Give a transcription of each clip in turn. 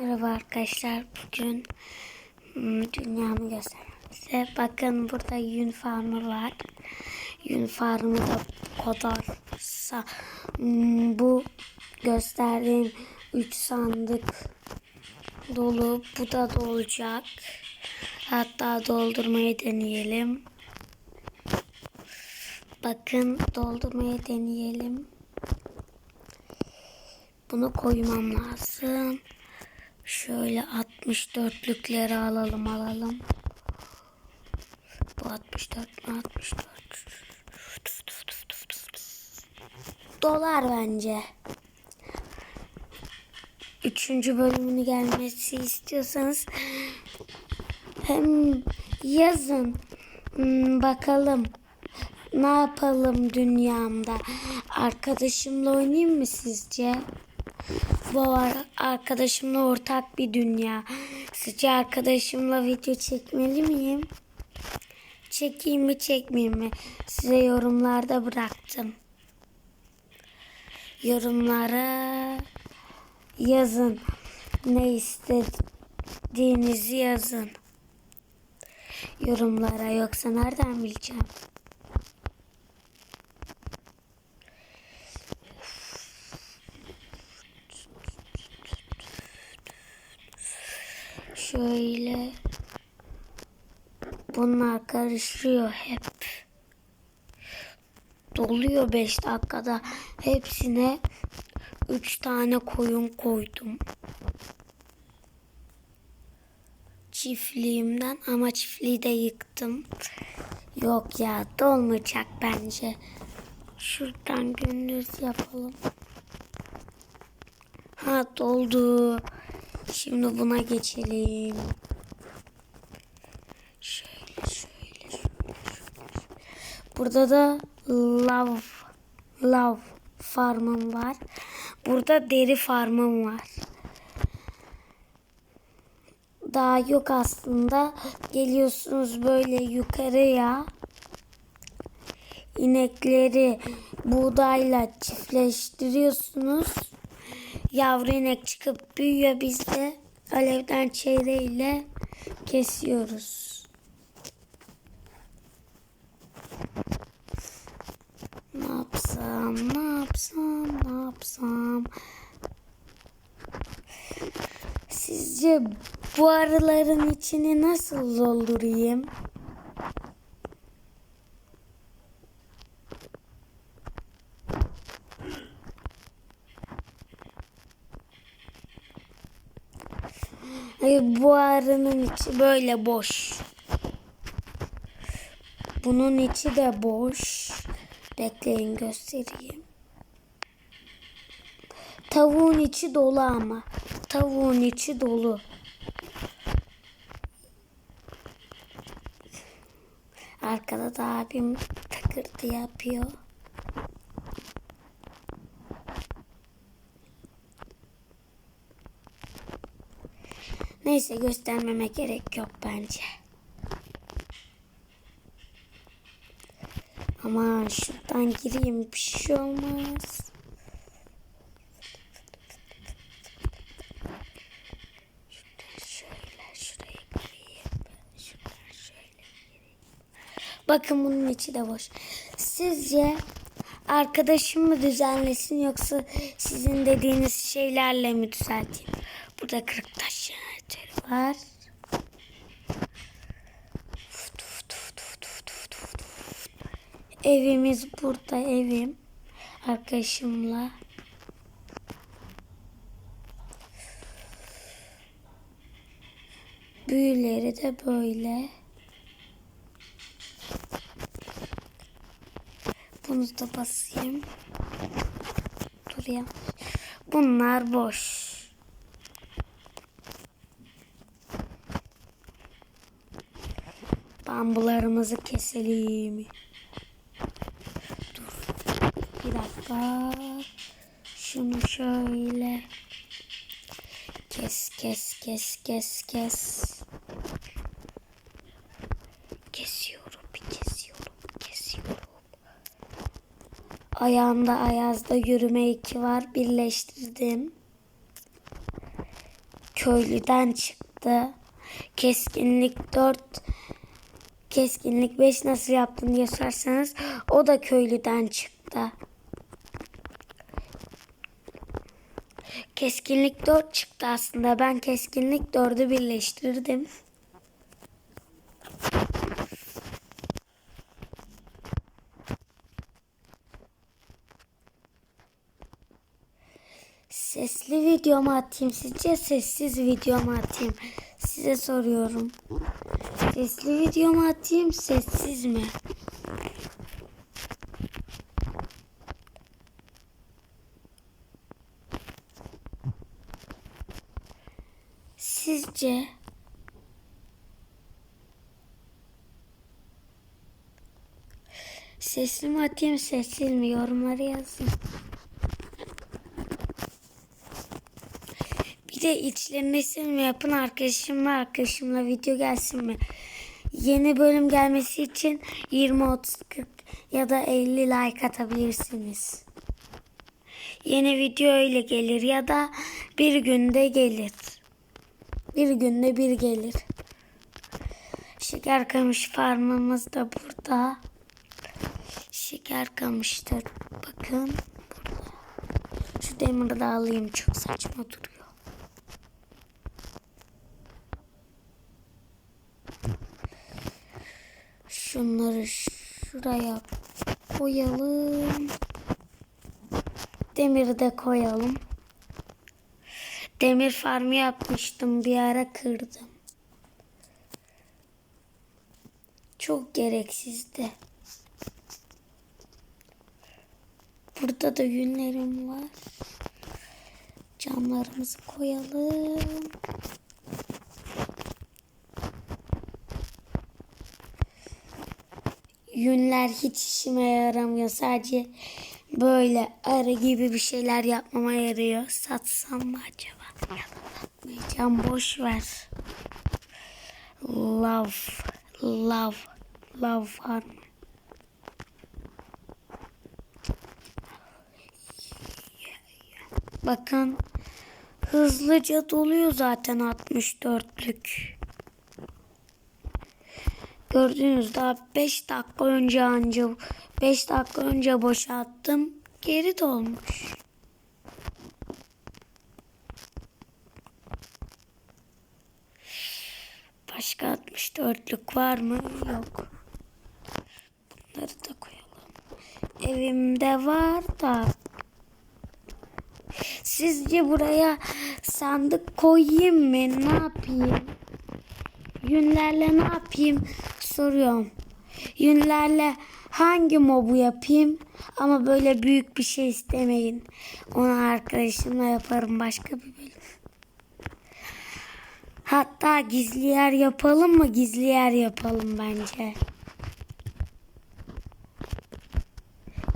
Merhaba arkadaşlar. Bugün hmm, dünyamı göstereceğim size. Bakın burada yün farmı var. Yün farmı da bu kadar. Sa Hmm, bu gösterdiğim 3 sandık dolu. Bu da dolacak. Hatta doldurmayı deneyelim. Bakın doldurmayı deneyelim. Bunu koymam lazım. Şöyle 64'lükleri alalım alalım. Bu 64 mi 64? Dolar bence. Üçüncü bölümünü gelmesi istiyorsanız hem yazın Hmm, bakalım ne yapalım dünyamda. Arkadaşımla oynayayım mı sizce? Bu ar- arkadaşımla ortak bir dünya. Sizce arkadaşımla video çekmeli miyim? Çekeyim mi çekmeyeyim mi? Size yorumlarda bıraktım. Yorumlara yazın. Ne istediğinizi yazın. Yorumlara yoksa nereden bileceğim? Şöyle bunlar karışıyor hep. Doluyor 5 dakikada. Hepsine 3 tane koyun koydum. Çiftliğimden ama çiftliği de yıktım. Yok ya dolmayacak bence. Şuradan gündüz yapalım. Ha doldu. Şimdi buna geçelim. Şöyle şöyle şöyle. şöyle. Burada da lav lav farmım var. Burada deri farmım var. Daha yok aslında. Geliyorsunuz böyle yukarıya. İnekleri buğdayla çiftleştiriyorsunuz. Yavru inek çıkıp büyüyor biz de alevden çeyreğiyle kesiyoruz. Ne yapsam, ne yapsam, ne yapsam? Sizce bu arıların içini nasıl doldurayım? Hayır bu arının içi böyle boş. Bunun içi de boş. Bekleyin göstereyim. Tavuğun içi dolu ama. Tavuğun içi dolu. Arkada da abim tıkırtı yapıyor. Neyse göstermeme gerek yok bence. Ama şuradan gireyim bir şey olmaz. Bakın bunun içi de boş. Sizce arkadaşım mı düzenlesin yoksa sizin dediğiniz şeylerle mi düzelteyim? Burada kırık taş jeneratörü var. Evimiz burada evim. Arkadaşımla. Büyüleri de böyle. Bunu da basayım. Dur ya. Bunlar boş. Bambularımızı keselim. Dur. Bir dakika. Şunu şöyle. Kes kes kes kes kes. Kesiyorum kesiyorum kesiyorum. Ayağımda Ayaz'da yürüme iki var. Birleştirdim. köylüden çıktı. Keskinlik 4 keskinlik 5 nasıl yaptın diye sorarsanız o da köylüden çıktı. Keskinlik 4 çıktı aslında. Ben keskinlik 4'ü birleştirdim. Sesli video mu atayım sizce sessiz video mu atayım? Size soruyorum. Sesli video mu atayım sessiz mi? Sizce sesli mi atayım sessiz mi yorumları yazın. Bir de içlerine isim mi yapın arkadaşımla arkadaşımla video gelsin mi? Yeni bölüm gelmesi için 20 30 40 ya da 50 like atabilirsiniz. Yeni video öyle gelir ya da bir günde gelir. Bir günde bir gelir. Şeker kamış farmımız da burada. Şeker kamıştır. Bakın burada. Şu demiri de alayım çok saçma duruyor. Şunları şuraya koyalım. Demiri de koyalım. Demir farmı yapmıştım bir ara kırdım. Çok gereksizdi. Burada da yünlerim var. Camlarımızı koyalım. Yünler hiç işime yaramıyor. Sadece böyle arı gibi bir şeyler yapmama yarıyor. Satsam mı acaba? Satmayacağım. Boş ver. Love. Love. Love farm. Bakın hızlıca doluyor zaten 64'lük. Gördüğünüz daha 5 dakika önce anca 5 dakika önce boşalttım. Geri dolmuş. Başka 64'lük var mı? Yok. Bunları da koyalım. Evimde var da. Sizce buraya sandık koyayım mı? Ne yapayım? Yünlerle ne yapayım? Soruyorum. Yünlerle hangi mobu yapayım? Ama böyle büyük bir şey istemeyin. Onu arkadaşımla yaparım başka bir bölüm. Hatta gizli yer yapalım mı? Gizli yer yapalım bence.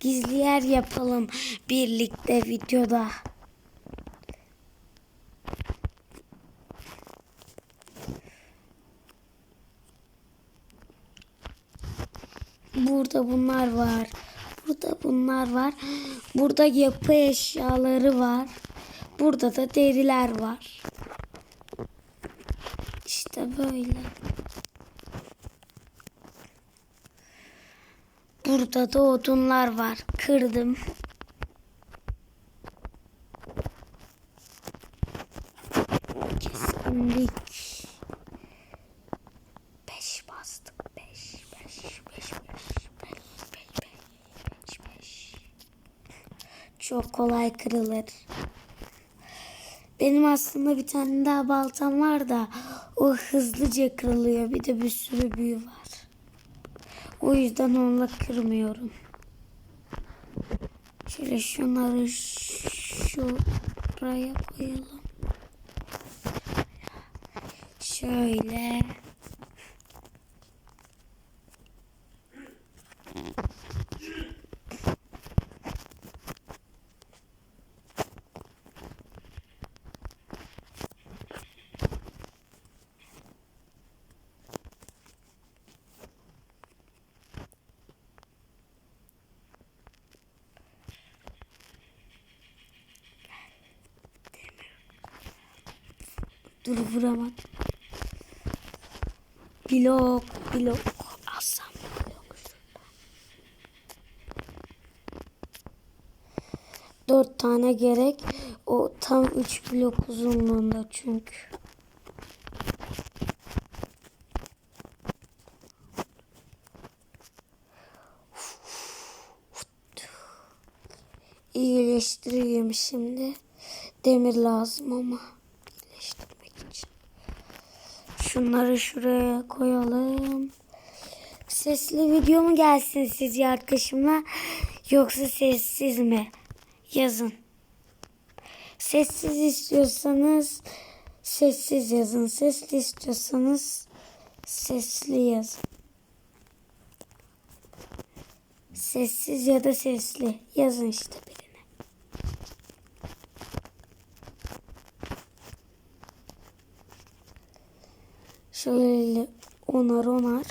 Gizli yer yapalım birlikte videoda. Burada bunlar var. Burada bunlar var. Burada yapı eşyaları var. Burada da deriler var. İşte böyle. Burada da odunlar var. Kırdım. Keskinlik. Kolay kırılır. Benim aslında bir tane daha baltam var da o hızlıca kırılıyor. Bir de bir sürü büyü var. O yüzden onunla kırmıyorum. Şöyle şunları şuraya koyalım. Şöyle. Dur vuramadım. Blok blok. Alsam blok. Dört tane gerek. O tam üç blok uzunluğunda çünkü. İyileştireyim şimdi. Demir lazım ama iyileştirmek için. Şunları şuraya koyalım. Sesli video mu gelsin sizce arkadaşımla yoksa sessiz mi? Yazın. Sessiz istiyorsanız sessiz yazın. Sesli istiyorsanız sesli yazın. Sessiz ya da sesli yazın işte birini. Şöyle onar onar.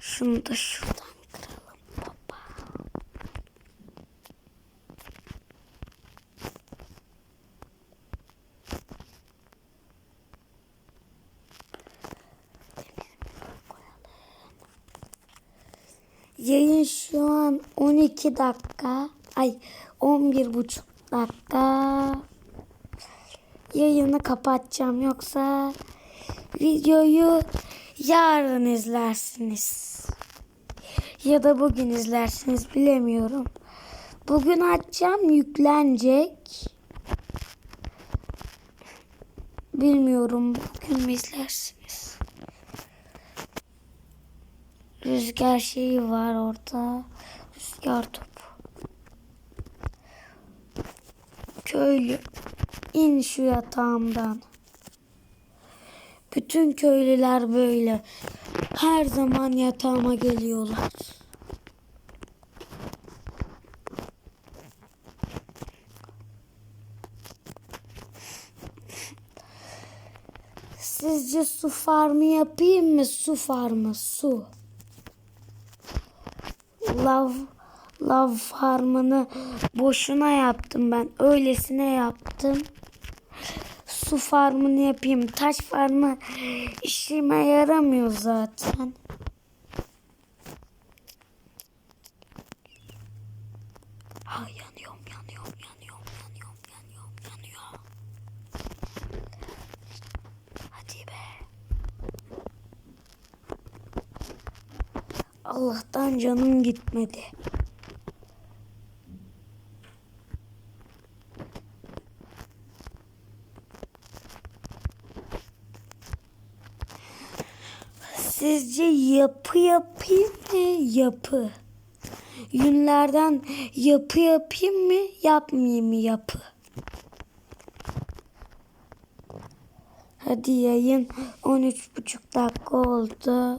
Şunu da şuradan kıralım baba. Yayın şu an 12 dakika. Ay 11 buçuk dakika. Yayını kapatacağım yoksa videoyu yarın izlersiniz. Ya da bugün izlersiniz bilemiyorum. Bugün açacağım yüklenecek. Bilmiyorum bugün mü izlersiniz. Rüzgar şeyi var orada. Rüzgar topu. Köylü in şu yatağımdan. Bütün köylüler böyle. Her zaman yatağıma geliyorlar. Sizce su farmı yapayım mı? Su farmı, su. Lav, lav farmını boşuna yaptım ben. Öylesine yaptım. Su farmını yapayım. Taş farmı işime yaramıyor zaten. Ha yanıyorum, yanıyorum, yanıyorum, yanıyorum, yanıyorum, yanıyorum. Hadi be. Allah'tan canım gitmedi. Sizce yapı yapayım mı? Yapı. Yünlerden yapı yapayım mı? Yapmayayım mı yapı? Hadi yayın 13,5 dakika oldu.